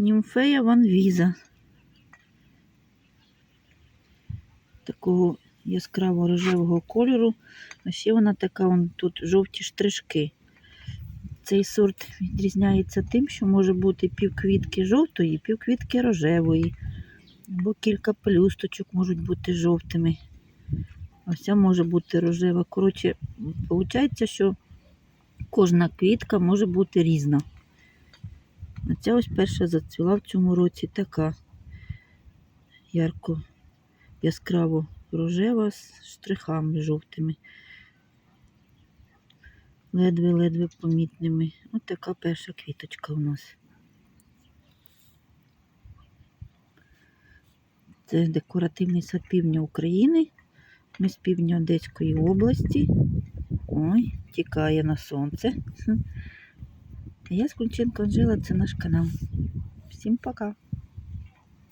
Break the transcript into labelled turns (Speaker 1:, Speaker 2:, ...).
Speaker 1: Німфея Ван Віза. Такого яскраво рожевого кольору. А ще вона така, вон, тут жовті штришки. Цей сорт відрізняється тим, що може бути півквітки жовтої, півквітки рожевої. Або кілька пелюсточок можуть бути жовтими. А вся може бути рожева. Коротше, виходить, що кожна квітка може бути різна. А ця ось перша зацвіла в цьому році така ярко яскраво рожева з штрихами жовтими. Ледве-ледве помітними. Ось така перша квіточка у нас. Це декоративний сад півдня України. Ми з півдня Одеської області. Ой, тікає на сонце. Я Скульченко Анжела, це наш канал. Всім пока!